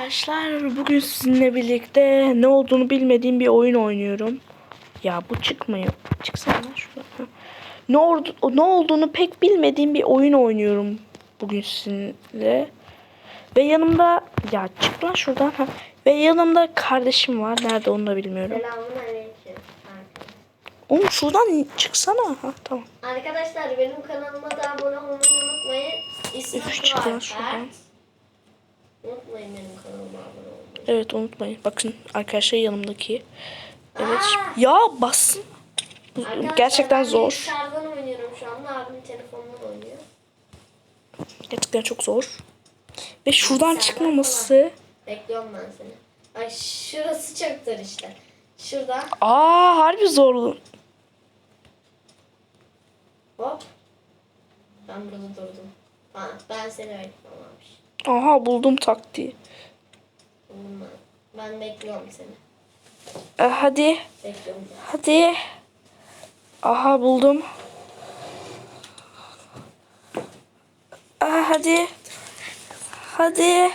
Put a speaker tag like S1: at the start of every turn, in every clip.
S1: arkadaşlar. Bugün sizinle birlikte ne olduğunu bilmediğim bir oyun oynuyorum. Ya bu çıkmıyor. Çıksana şuradan. Ne, oldu, ne olduğunu pek bilmediğim bir oyun oynuyorum bugün sizinle. Ve yanımda ya çık lan şuradan. Ha. Ve yanımda kardeşim var. Nerede onu da bilmiyorum.
S2: Selamun aleyküm.
S1: Oğlum şuradan çıksana. Ha, tamam.
S2: Arkadaşlar benim kanalıma da abone olmayı unutmayın. İsmim
S1: Üf, lan şuradan.
S2: Ert. Unutmayın benim kanalıma abone olmayı.
S1: Evet unutmayın. Bakın arkadaşlar yanımdaki. Evet.
S2: Aa!
S1: Ya bassın.
S2: Arkadaşlar,
S1: Gerçekten
S2: ben
S1: zor.
S2: bilgisayardan oynuyorum şu anda. Abim oynuyor.
S1: Gerçekten çok zor. Ve şuradan
S2: Bilgisayardan
S1: çıkmaması.
S2: Bekliyorum ben seni. Ay şurası çoktur işte. Şurada
S1: Aa harbi zorlu.
S2: hop. Ben burada durdum. Ha, ben seni bekliyorum abi.
S1: Aha buldum taktiği.
S2: Buldum ben. Bekliyorum seni.
S1: E, hadi.
S2: Bekliyorum.
S1: Hadi. Aha buldum. Aa, hadi. Hadi.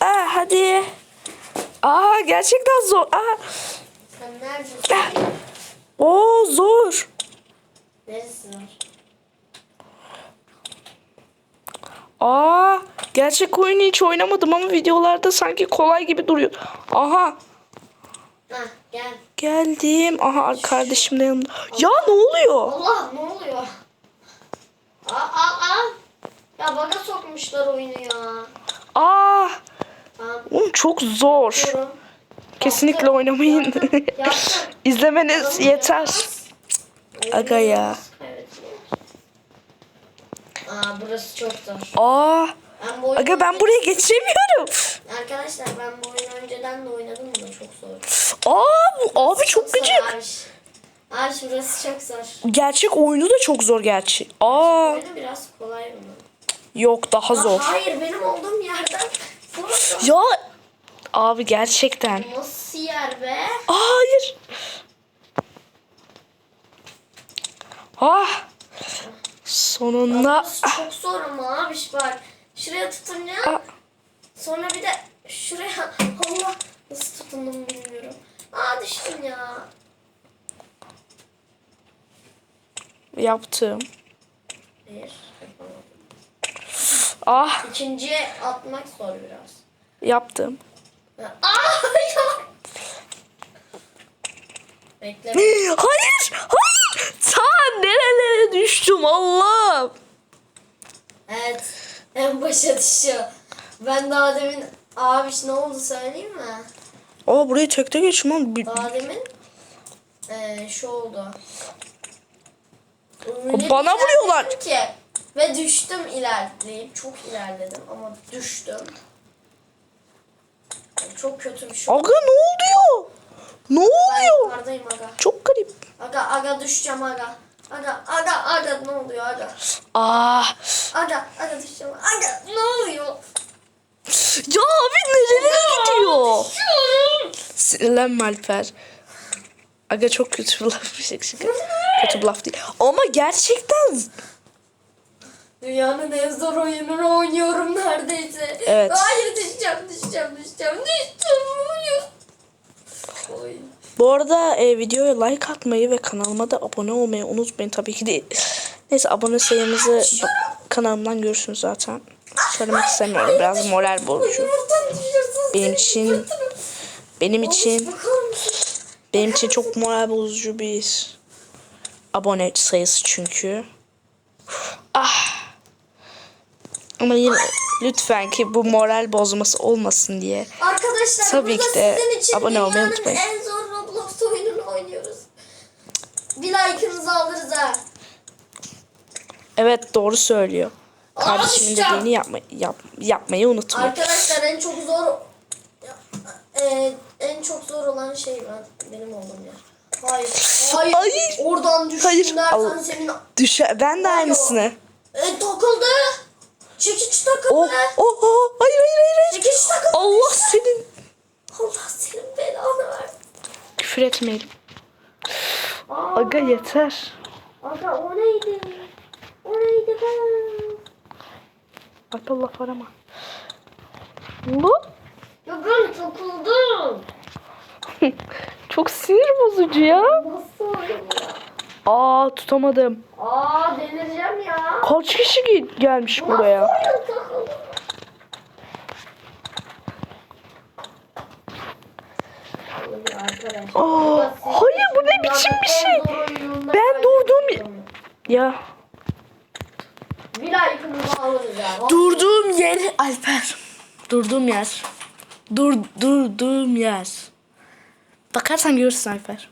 S1: Aa, hadi. Aa gerçekten zor. Aa.
S2: Sen neredesin?
S1: Oo zor.
S2: Neresi var?
S1: Aa gerçek oyunu hiç oynamadım ama videolarda sanki kolay gibi duruyor. Aha
S2: Hah gel.
S1: geldim. Aha kardeşim de yanımda. Ya ne oluyor?
S2: Allah ne oluyor? Aa aa aa. Ya baga sokmuşlar oyunu ya.
S1: Aa
S2: Tamam.
S1: oğlum çok zor.
S2: Diyorum.
S1: Kesinlikle
S2: Yaptım,
S1: oynamayın.
S2: yaptım, yaptım.
S1: İzlemeniz yeter. Aga ya.
S2: Aa burası çok zor.
S1: Aa
S2: Ben bu oyunu
S1: aga ben buraya geçemiyorum.
S2: Arkadaşlar ben bu oyunu önceden de oynadım da çok zor.
S1: Aa abi çok gıcık.
S2: Abi. Şurası çok zor.
S1: Gerçek oyunu da çok zor gerçi. Aa
S2: Oyunu biraz kolay bunun.
S1: yok daha
S2: Aa,
S1: zor.
S2: hayır benim olduğum yerden. Zor zor.
S1: Ya abi gerçekten.
S2: Nasıl yer be?
S1: Aa, hayır. Ah. Sonunda.
S2: Burası çok zor ama abi bak. Şuraya tutunca
S1: Ah,
S2: sonra bir de şuraya Allah nasıl tutundum bilmiyorum. Aa düştüm ya.
S1: yaptım.
S2: Yapamadım.
S1: Ah
S2: İkinciye atmak zor biraz.
S1: yaptım.
S2: Aa ya. Bekle.
S1: Hayır. Hayır. Ta nerelere düştüm Allah'ım.
S2: Evet. En başa düşüyor. Ben daha demin abi ne oldu söyleyeyim mi?
S1: Aa burayı tekte geçtim lan. Bir-
S2: Daha demin eee şu oldu.
S1: Bana vuruyorlar.
S2: ilerledim Ki, ve düştüm ilerleyip çok ilerledim ama düştüm. Çok kötü bir şey.
S1: Aga ne oluyor? Ne
S2: Ben
S1: oluyor?
S2: yukarıdayım aga.
S1: Çok garip.
S2: Aga aga düşeceğim aga. Aga aga aga ne oluyor aga?
S1: Ah.
S2: Aga aga düşeceğim. Aga ne oluyor?
S1: Ya abi nerelere gidiyor? Sinirlenme Alper. Aga çok kötü bir laf. Şaka, şaka. kötü bir laf değil. Ama gerçekten
S2: Dünyanın en zor oyununu oynuyorum neredeyse.
S1: Evet.
S2: Hayır düşeceğim, düşeceğim, düşeceğim, düşeceğim.
S1: Bu arada e, videoya like atmayı ve kanalıma da abone olmayı unutmayın tabii ki de. Neyse abone sayımızı kanalımdan görürsünüz zaten. Söylemek istemiyorum. Biraz moral bozucu. Benim için benim için benim için çok moral bozucu bir abone sayısı çünkü. Ah. Ama yine lütfen ki bu moral bozması olmasın diye.
S2: Arkadaşlar
S1: Tabii ki de abone olmayı unutmayın.
S2: en zor Roblox oyununu oynuyoruz. Bir like'ınızı alırız ha.
S1: Evet doğru söylüyor. Kardeşimin dediğini yapma, yap, yapmayı unutmayın.
S2: Arkadaşlar en çok zor e, en çok zor olan şey ben benim olduğum yer. Hayır. Hayır.
S1: Hayır.
S2: Oradan düştün
S1: Hayır.
S2: dersen
S1: Al-
S2: senin
S1: Düşe ben de aynısını.
S2: e, takıldı. Çekiç takıldı.
S1: Oh oh oh hayır hayır hayır. hayır.
S2: Çekiç takıldı.
S1: Allah senin.
S2: Allah senin belanı versin.
S1: Küfür etmeyelim.
S2: Aa,
S1: Aga yeter.
S2: Aga o neydi? O neydi be?
S1: Bak Allah var ama. Bu
S2: Ya ben takıldım.
S1: çok sinir bozucu ya.
S2: Nasıl oluyor bu ya?
S1: Aa tutamadım.
S2: Aa delireceğim ya.
S1: Kaç kişi ge- gelmiş buraya?
S2: Nasıl takıldım?
S1: Aa, hayır bu ne biçim bir şey? Ben durdum ya- durduğum yer Alper. Durduğum yer. Dur durduğum yer. Bakarsan görürsün Alper.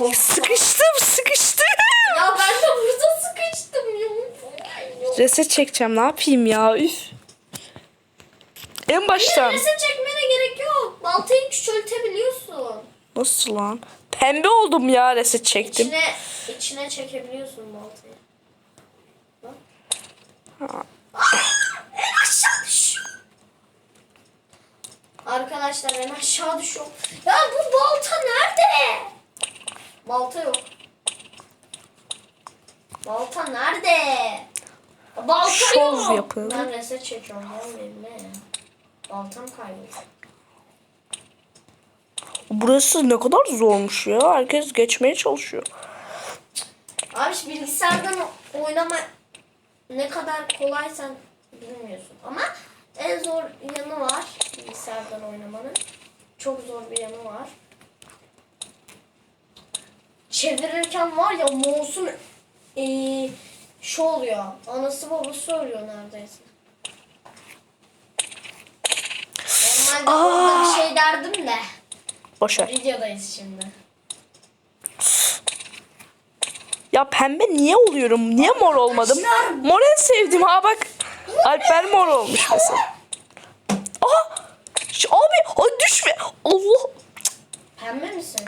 S2: Oh.
S1: Sıkıştım sıkıştım.
S2: Ya ben de burada sıkıştım.
S1: Reset çekeceğim ne yapayım ya üf. En baştan.
S2: Resim çekmene gerek yok. Baltayı küçültebiliyorsun.
S1: Nasıl lan? Pembe oldum ya reset çektim.
S2: İçine, içine çekebiliyorsun baltayı. Bak. En aşağı düşüyor. Arkadaşlar en aşağı düşüyor. Ya bu balta nerede? Balta yok. Balta nerede? Balta
S1: Şov
S2: yok.
S1: yapın.
S2: Ben reset çekiyorum. Ya? Baltam kayboldu.
S1: Burası ne kadar zormuş ya. Herkes geçmeye çalışıyor.
S2: Abi şu bilgisayardan oynama ne kadar kolay sen bilmiyorsun. Ama en zor yanı var bilgisayardan oynamanın. Çok zor bir yanı var. Çevirirken var ya mouse'un eee şu oluyor. Anası babası ölüyor neredeyse. Normalde orada bir şey derdim de.
S1: Boşver.
S2: Videodayız şimdi.
S1: Ya pembe niye oluyorum? Niye mor olmadım? Mor en sevdiğim ha bak. Alper mor olmuş mesela. Aha! Şu- Abi ay düşme. Allah.
S2: Pembe misin?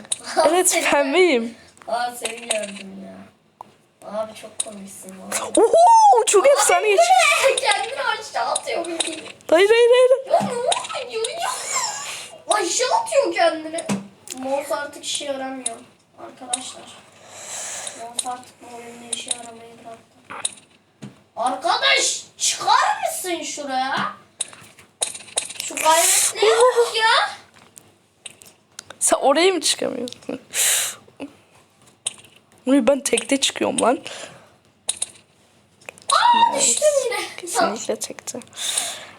S1: Evet pembeyim.
S2: Aa seni gördüm. Abi çok komiksin.
S1: Oho çok efsane geç.
S2: Ne? Kendini aşağı atıyor bildiğin.
S1: Hayır hayır hayır.
S2: Ya ne oluyor ya? Aşağı atıyor kendini. Mouse artık işe yaramıyor. Arkadaşlar. Mouse artık bu oyunda işe yaramayı bıraktı. Arkadaş çıkar mısın şuraya? Şu gayretliğe bak ya.
S1: Sen oraya mı çıkamıyorsun? Uy ben tekte çıkıyorum lan.
S2: Aa düştüm yine.
S1: Kesinlikle tekte.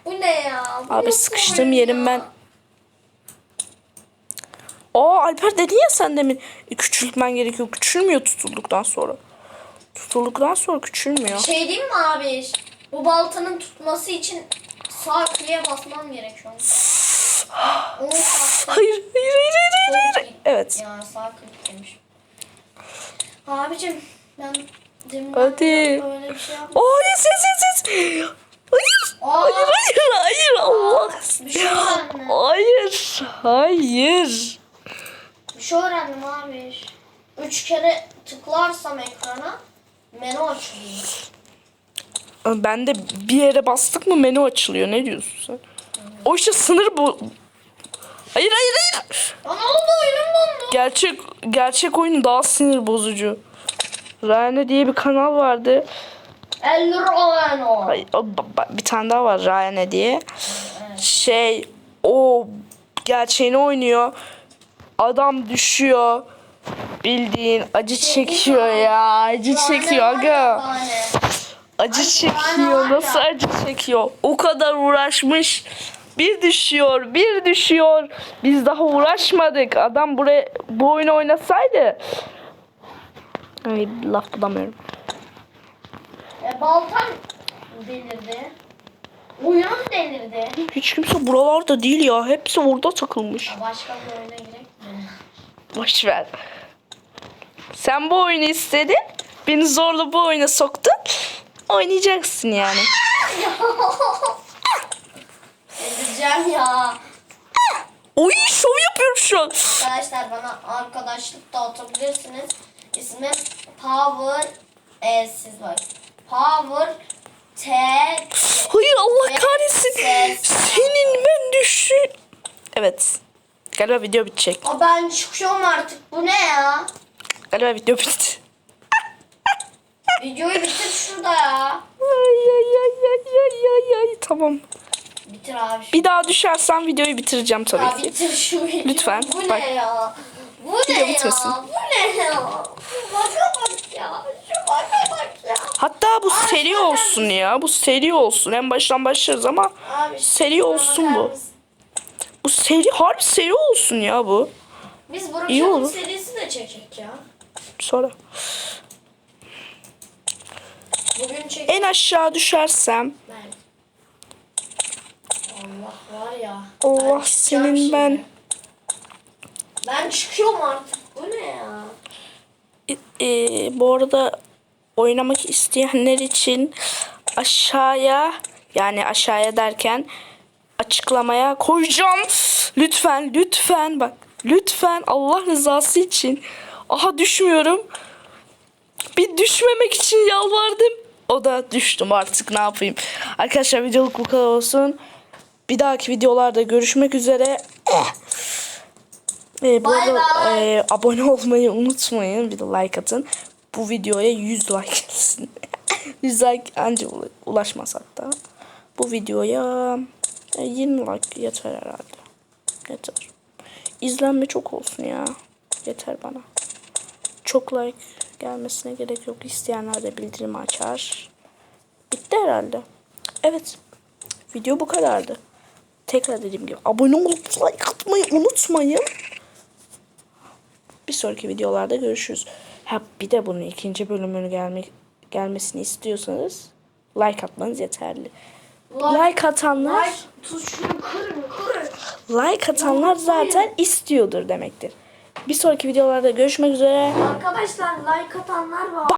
S2: bu ne ya? Bu
S1: Abi sıkıştığım yerim
S2: ya?
S1: ben. Aa Alper dedin ya sen demin e, küçültmen gerekiyor. Küçülmüyor tutulduktan sonra. Tutulduktan sonra küçülmüyor.
S2: Şey diyeyim mi abi? Bu baltanın tutması için sağ kliğe basmam gerekiyor.
S1: Hayır hayır hayır hayır. hayır. Evet.
S2: Ya sağ klik demiş. Abicim ben demin
S1: Hadi.
S2: böyle bir şey yapmadım.
S1: Aa yes yes yes yes. Hayır.
S2: Aa,
S1: Hayır hayır hayır Allah.
S2: bir şey öğrendim.
S1: Hayır. Hayır.
S2: Bir şey öğrendim abi. Üç kere tıklarsam ekrana menü açılıyor.
S1: Ben de bir yere bastık mı menü açılıyor. Ne diyorsun sen? O işte sınır bu. Hayır hayır hayır.
S2: Ya ne oldu oyunum dondu.
S1: Gerçek gerçek oyun daha sinir bozucu. Rane diye bir kanal vardı.
S2: El Rano.
S1: Bir tane daha var Rane diye. Şey o gerçeğini oynuyor. Adam düşüyor. Bildiğin acı çekiyor ya. Acı çekiyor aga. Acı çekiyor. Nasıl acı çekiyor? O kadar uğraşmış. Bir düşüyor, bir düşüyor. Biz daha uğraşmadık. Adam buraya bu oyunu oynasaydı. Ay laf bulamıyorum.
S2: E, baltam delirdi. Oyunum delirdi.
S1: Hiç kimse buralarda değil ya. Hepsi orada takılmış.
S2: Ya başka bir oyuna girek mi?
S1: Boş ver. Sen bu oyunu istedin. Beni zorla bu oyuna soktun. Oynayacaksın yani.
S2: Delireceğim ya.
S1: Oy şov yapıyorum şu an.
S2: Arkadaşlar bana arkadaşlık da atabilirsiniz. İsmim Power e, siz bak. Power T
S1: Hayır Allah kahretsin. Senin ben düşü. Evet. Galiba video bitecek.
S2: Aa, ben çıkıyorum artık. Bu ne ya?
S1: Galiba video bitti.
S2: Videoyu bitir şurada ya.
S1: Ay ay ay ay ay ay ay. Tamam.
S2: Bitir abi.
S1: Bir daha düşersen videoyu bitireceğim
S2: Ya
S1: tabii ki.
S2: bitir şu videoyu.
S1: Lütfen,
S2: Bu
S1: bak.
S2: ne ya? Bu
S1: Video
S2: ne ya?
S1: bitmesin.
S2: Bu ne ya? Şu baka bak ya. Şu baka bak ya.
S1: Hatta bu seri olsun ya. Bu seri olsun. En baştan başlarız ama
S2: Abi,
S1: Seri olsun bu.
S2: mısın?
S1: bu seri harbi seri olsun ya bu.
S2: Biz
S1: olur.
S2: serisi de çekecek ya.
S1: Sonra
S2: Bugün çek.
S1: en aşağı düşersem
S2: var ya.
S1: Allah senin
S2: şimdi.
S1: ben.
S2: Ben çıkıyorum artık. Bu ne ya?
S1: e, bu arada oynamak isteyenler için aşağıya yani aşağıya derken açıklamaya koyacağım. Lütfen lütfen bak lütfen Allah rızası için. Aha düşmüyorum. Bir düşmemek için yalvardım. O da düştüm artık ne yapayım. Arkadaşlar videoluk bu kadar olsun. Bir dahaki videolarda görüşmek üzere. Ee, bu arada e, abone olmayı unutmayın. Bir de like atın. Bu videoya 100 like gelsin. 100 like anca ula- ulaşmaz hatta. Bu videoya e, 20 like yeter herhalde. Yeter. İzlenme çok olsun ya. Yeter bana. Çok like gelmesine gerek yok. İsteyenler de bildirim açar. Bitti herhalde. Evet. Video bu kadardı. Tekrar dediğim gibi abone olup like atmayı unutmayın. Bir sonraki videolarda görüşürüz. Ha bir de bunun ikinci bölümünü gelmek gelmesini istiyorsanız like atmanız yeterli. Like atanlar
S2: Like tuşunu kırın kırın.
S1: like atanlar zaten istiyordur demektir. Bir sonraki videolarda görüşmek üzere.
S2: Arkadaşlar like atanlar var.